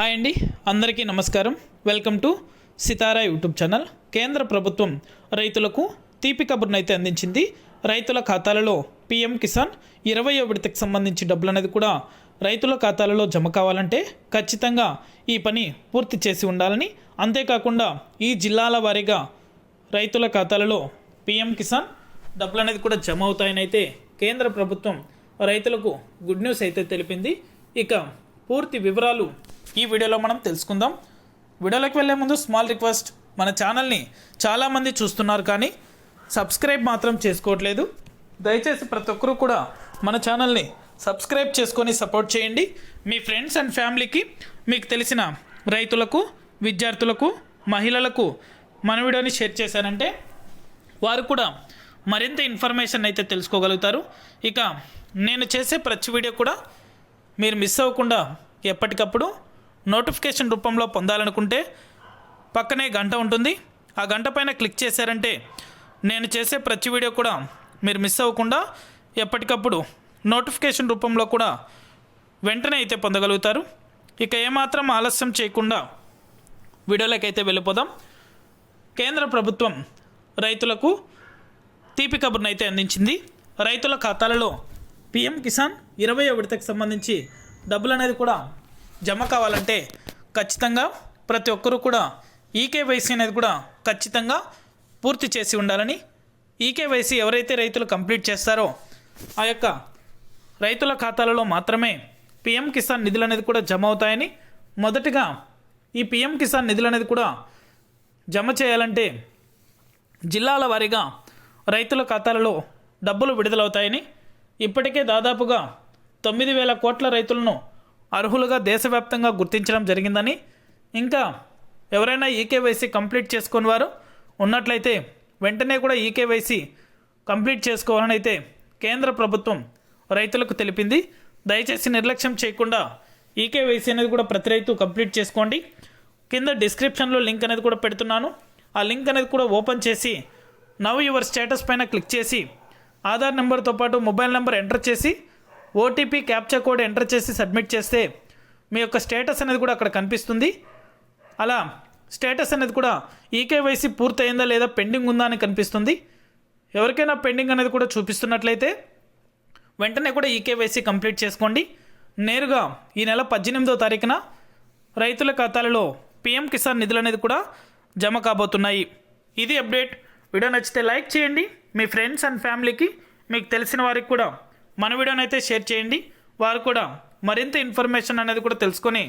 Hi అండి అందరికీ నమస్కారం. Welcome to Sitara YouTube channel కేంద్ర ప్రభుత్వం రైతులకు తీపి కబుర్నైతే అందించింది. రైతుల ఖాతాలలో పిఎం కిసాన్ ఇరవై విడతకు సంబంధించి డబ్బులు అనేది కూడా రైతుల ఖాతాలలో జమ కావాలంటే ఖచ్చితంగా ఈ పని పూర్తి చేసి ఉండాలని. అంతేకాకుండా ఈ జిల్లాల వారీగా రైతుల ఖాతాలలో పిఎం కిసాన్ డబ్బులు అనేది కూడా జమ అవుతాయని అయితే కేంద్ర ప్రభుత్వం రైతులకు గుడ్ న్యూస్ అయితే తెలిపింది. ఇక పూర్తి వివరాలు ఈ వీడియోలో మనం తెలుసుకుందాం. వీడియోలోకి వెళ్ళే ముందు స్మాల్ రిక్వెస్ట్ మన ఛానల్ని చాలామంది చూస్తున్నారు కానీ సబ్స్క్రైబ్ మాత్రం చేసుకోవట్లేదు. దయచేసి ప్రతి ఒక్కరూ కూడా మన ఛానల్ని సబ్స్క్రైబ్ చేసుకొని సపోర్ట్ చేయండి. మీ ఫ్రెండ్స్ అండ్ ఫ్యామిలీకి మీకు తెలిసిన రైతులకు విద్యార్థులకు మహిళలకు మన వీడియోని షేర్ చేశారంటే వారు కూడా మరింత ఇన్ఫర్మేషన్ అయితే తెలుసుకోగలుగుతారు. ఇక నేను చేసే ప్రతి వీడియో కూడా మీరు మిస్ అవ్వకుండా ఎప్పటికప్పుడు నోటిఫికేషన్ రూపంలో పొందాలనుకుంటే పక్కనే గంట ఉంటుంది. ఆ గంట పైన క్లిక్ చేశారంటే నేను చేసే ప్రతి వీడియో కూడా మీరు మిస్ అవ్వకుండా ఎప్పటికప్పుడు నోటిఫికేషన్ రూపంలో కూడా వెంటనే అయితే పొందగలుగుతారు. ఇక ఏమాత్రం ఆలస్యం చేయకుండా వీడియోలకైతే వెళ్ళిపోదాం. కేంద్ర ప్రభుత్వం రైతులకు తీపి కబుర్ను అయితే అందించింది. రైతుల ఖాతాలలో పిఎం కిసాన్ ఇరవై విడతకు సంబంధించి డబ్బులు అనేది కూడా జమ కావాలంటే ఖచ్చితంగా ప్రతి ఒక్కరూ కూడా ఈకేవైసీ అనేది కూడా ఖచ్చితంగా పూర్తి చేసి ఉండాలని ఈకేవైసీ ఎవరైతే రైతులు కంప్లీట్ చేస్తారో ఆ యొక్క రైతుల ఖాతాలలో మాత్రమే పిఎం కిసాన్ నిధులు అనేది కూడా జమ అవుతాయని మొదటిగా ఈ పిఎం కిసాన్ నిధులు అనేది కూడా జమ చేయాలంటే జిల్లాల వారీగా రైతుల ఖాతాలలో డబ్బులు విడుదలవుతాయని ఇప్పటికే దాదాపుగా తొమ్మిది వేల కోట్ల రైతులను అర్హులుగా దేశవ్యాప్తంగా గుర్తించడం జరిగిందని. ఇంకా ఎవరైనా ఈకేవైసీ కంప్లీట్ చేసుకుని వారు ఉన్నట్లయితే వెంటనే కూడా ఈకేవైసీ కంప్లీట్ చేసుకోవాలని అయితే కేంద్ర ప్రభుత్వం రైతులకు తెలిపింది. దయచేసి నిర్లక్ష్యం చేయకుండా ఈకేవైసీ అనేది కూడా ప్రతి రైతు కంప్లీట్ చేసుకోండి. కింద డిస్క్రిప్షన్లో లింక్ అనేది కూడా పెడుతున్నాను. ఆ లింక్ అనేది కూడా ఓపెన్ చేసి నవ్ యువర్ స్టేటస్ పైన క్లిక్ చేసి ఆధార్ నెంబర్తో పాటు మొబైల్ నెంబర్ ఎంటర్ చేసి ఓటీపీ క్యాప్చా కోడ్ ఎంటర్ చేసి సబ్మిట్ చేస్తే మీ యొక్క స్టేటస్ అనేది కూడా అక్కడ కనిపిస్తుంది. అలా స్టేటస్ అనేది కూడా ఈకేవైసీ పూర్తయిందా లేదా పెండింగ్ ఉందా అని కనిపిస్తుంది. ఎవరికైనా పెండింగ్ అనేది కూడా చూపిస్తున్నట్లయితే వెంటనే కూడా ఈకేవైసీ కంప్లీట్ చేసుకోండి. నేరుగా ఈ నెల పద్దెనిమిదో తారీఖున రైతుల ఖాతాలలో పిఎం కిసాన్ నిధులు అనేది కూడా జమ కాబోతున్నాయి. ఇది అప్డేట్. వీడియో నచ్చితే లైక్ చేయండి. మీ ఫ్రెండ్స్ అండ్ ఫ్యామిలీకి మీకు తెలిసిన వారికి కూడా మన వీడియోని అయితే షేర్ చేయండి. వారు కూడా మరింత ఇన్ఫర్మేషన్ అనేది కూడా తెలుసుకొని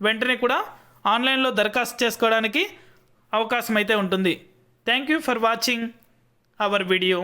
వెంటనే కూడా ఆన్లైన్లో దరఖాస్తు చేసుకోవడానికి అవకాశం అయితే ఉంటుంది. Thank you for watching our video